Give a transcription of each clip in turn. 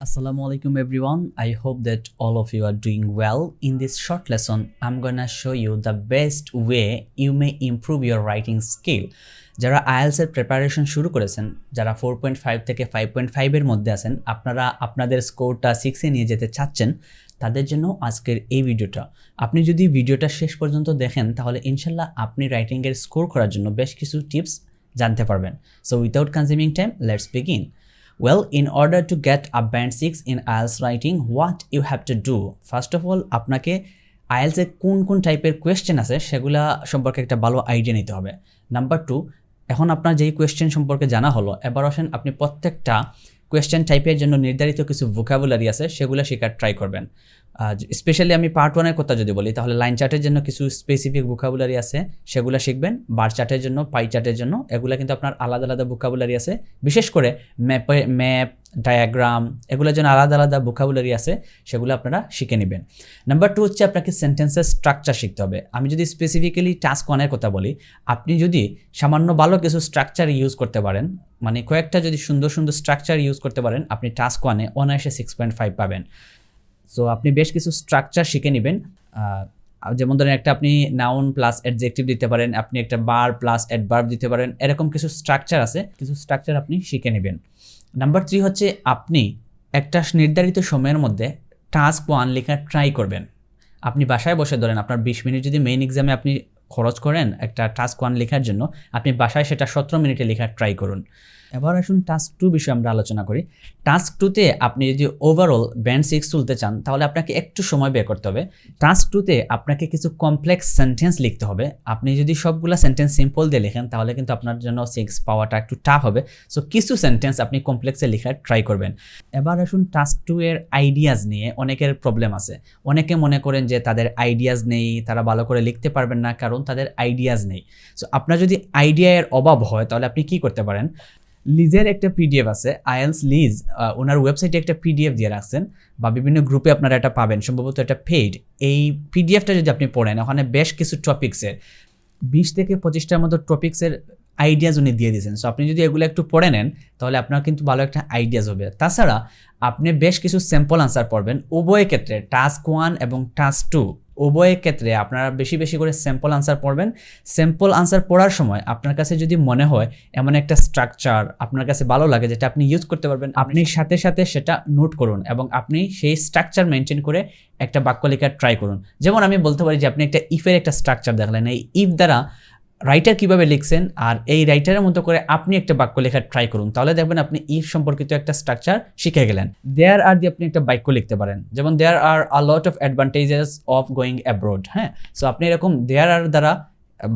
Assalamu alaikum everyone. I hope that all of you are doing well. In this short lesson, I'm gonna show you the best way you may improve your writing skill. যারা IELTS এর preparation শুরু করেছেন যারা four point five থেকে five point ফাইভের মধ্যে আছেন আপনারা আপনাদের স্কোরটা সিক্সে নিয়ে যেতে চাচ্ছেন তাদের জন্য আজকের এই ভিডিওটা আপনি যদি ভিডিওটা শেষ পর্যন্ত দেখেন তাহলে ইনশাল্লাহ আপনি রাইটিংয়ের স্কোর করার জন্য বেশ কিছু টিপস জানতে পারবেন so without consuming time let's begin Well, in order to get a band 6 in IELTS writing, what you have to do? First of all, আপনাকে আইএলসে কোন কোন টাইপের কোয়েশ্চেন আছে সেগুলা সম্পর্কে একটা ভালো আইডিয়া নিতে হবে নাম্বার টু এখন আপনার যেই কোয়েশ্চেন সম্পর্কে জানা হলো এবার আসেন আপনি প্রত্যেকটা কোয়েশ্চেন টাইপের জন্য নির্ধারিত কিছু ভোকাবুলারি আছে সেগুলো শেখার ট্রাই করবেন স্পেশালি আমি পার্ট ওয়ানের কথা যদি বলি, তাহলে লাইন চার্টের জন্য কিছু স্পেসিফিক ভোকাবুলারি আছে, সেগুলো শিখবেন। বার চার্টের জন্য পাই চার্টের জন্য, এগুলো কিন্তু আপনার আলাদা আলাদা ভোকাবুলারি আছে। বিশেষ করে ম্যাপে ম্যাপ ডায়াগ্রাম এগুলোর জন্য আলাদা আলাদা ভোকাবুলারি আছে, সেগুলো আপনারা শিখে নেবেন। নাম্বার টু হচ্ছে আপনাকে সেন্টেন্সের স্ট্রাকচার শিখতে হবে। আমি যদি স্পেসিফিক্যালি টাস্ক ওয়ানের কথা বলি, আপনি যদি সামান্য ভালো কিছু স্ট্রাকচার ইউজ করতে পারেন মানে কয়েকটা যদি সুন্দর সুন্দর স্ট্রাকচার ইউজ করতে পারেন, আপনি টাস্ক ওয়ানে অনায়াসে সিক্স পয়েন্ট ফাইভ পাবেন। সো আপনি বেশ কিছু স্ট্রাকচার শিখে নেবেন। যেমন ধরেন একটা আপনি নাউন প্লাস অ্যাডজেক্টিভ দিতে পারেন, আপনি একটা বার প্লাস অ্যাডভার্ব দিতে পারেন, এরকম কিছু স্ট্রাকচার আছে, কিছু স্ট্রাকচার আপনি শিখে নেবেন। নাম্বার থ্রি হচ্ছে আপনি একটা নির্ধারিত সময়ের মধ্যে টাস্ক ওয়ান লেখা ট্রাই করবেন। আপনি বাসায় বসে ধরেন আপনার বিশ মিনিট যদি মেইন এক্সামে আপনি খরচ করেন একটা টাস্ক ওয়ান লেখার জন্য, আপনি বাসায় সেটা সতেরো মিনিটে লেখার ট্রাই করুন। এবার আসুন টাস্ক টু বিষয়ে আমরা আলোচনা করি। টাস্ক টুতে আপনি যদি ওভারঅল ব্যান্ড সিক্স তুলতে চান, তাহলে আপনাকে একটু সময় বের করতে হবে। টাস্ক টুতে আপনাকে কিছু কমপ্লেক্স সেন্টেন্স লিখতে হবে। আপনি যদি সবগুলো সেন্টেন্স সিম্পল দিয়ে লেখেন, তাহলে কিন্তু আপনার জন্য সিক্স পাওয়াটা একটু টাফ হবে। সো কিছু সেন্টেন্স আপনি কমপ্লেক্সে লেখার ট্রাই করবেন। এবার আসুন টাস্ক টু এর আইডিয়াজ নিয়ে অনেকের প্রবলেম আছে। অনেকে মনে করেন যে তাদের আইডিয়াজ নেই, তারা ভালো করে লিখতে পারবেন না, কারণ তাদের আইডিয়াজ নেই। সো আপনার যদি আইডিয়ার অভাব হয়, তাহলে আপনি কি করতে পারেন? লিজের একটা পিডিএফ আছে আইএলস লিজ ওনার ওয়েবসাইটে একটা পিডিএফ দিয়ে রাখছেন বা বিভিন্ন গ্রুপে আপনারা এটা পাবেন। সম্ভবত এটা পেইড এই পিডিএফটা যদি আপনি পড়েন, ওখানে বেশ কিছু টপিক্সের বিশ থেকে পঁচিশটার মতো টপিক্সের আইডিয়াজ উনি দিয়ে দিয়েছেন। সো আপনি যদি এগুলো একটু পড়ে নেন, তাহলে আপনার কিন্তু ভালো একটা আইডিয়াজ হবে। তাছাড়া আপনি বেশ কিছু স্যাম্পল আনসার পড়বেন। উভয় ক্ষেত্রে টাস্ক ওয়ান এবং টাস্ক টু উভয়ের ক্ষেত্রে আপনারা বেশি বেশি করে স্যাম্পল আনসার পড়বেন। স্যাম্পল আনসার পড়ার সময় আপনার কাছে যদি মনে হয় এমন একটা স্ট্রাকচার আপনার কাছে ভালো লাগে যেটা আপনি ইউজ করতে পারবেন, আপনি সাথে সাথে সেটা নোট করুন এবং আপনি সেই স্ট্রাকচার মেনটেন করে একটা বাক্য লেখার ট্রাই করুন। যেমন আমি বলতে পারি যে আপনি একটা ইফের একটা স্ট্রাকচার দেখলেন। এই ইফ দ্বারা রাইটার কীভাবে লিখছেন, আর এই রাইটারের মতো করে আপনি একটা বাক্য লেখার ট্রাই করুন। তাহলে দেখবেন আপনি ইফ সম্পর্কিত একটা স্ট্রাকচার শিখে গেলেন। দেয়ার আর দিয়ে আপনি একটা বাক্য লিখতে পারেন। যেমন there are a lot of advantages of going abroad হ্যাঁ? সো আপনি এরকম দেয়ার আর দ্বারা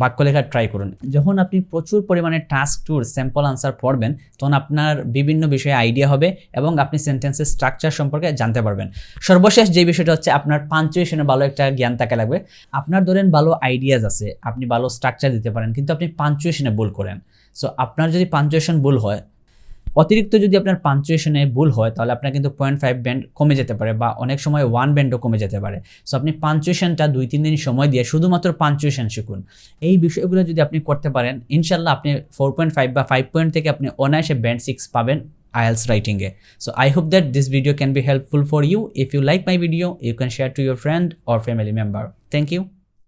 বাক্য লেখা ট্রাই করুন। যখন আপনি প্রচুর পরিমাণে টাস্ক টুর স্যাম্পল আনসার পড়বেন, তখন আপনার বিভিন্ন বিষয়ে আইডিয়া হবে এবং আপনি সেন্টেন্সের স্ট্রাকচার সম্পর্কে জানতে পারবেন। সর্বশেষ যে বিষয়টা হচ্ছে আপনার পাঞ্চুয়েশনে ভালো একটা জ্ঞান থাকা লাগবে। আপনার ধরেন ভালো আইডিয়াজ আছে, আপনি ভালো স্ট্রাকচার দিতে পারেন, কিন্তু আপনি পাঞ্চুয়েশনে ভুল করেন। সো আপনার যদি পাঞ্চুয়েশন ভুল হয় অতিরিক্ত যদি আপনার পাঞ্চুয়েশনে ভুল হয়, তাহলে আপনার কিন্তু পয়েন্ট ফাইভ ব্যান্ড কমে যেতে পারে বা অনেক সময় ওয়ান ব্যান্ডও কমে যেতে পারে। সো আপনি পাঞ্চুয়েশনটা দুই, তিন দিন সময় দিয়ে শুধুমাত্র পাঞ্চুয়েশন শিখুন। এই বিষয়গুলো যদি আপনি করতে পারেন, ইনশাল্লাহ আপনি ফোর পয়েন্ট ফাইভ বা ফাইভ পয়েন্ট থেকে আপনি অনায়াসে ব্যান্ড সিক্স পাবেন writing এ so, I hope that this video can be helpful for you. If you like my video, you can share to your friend or family member. Thank you.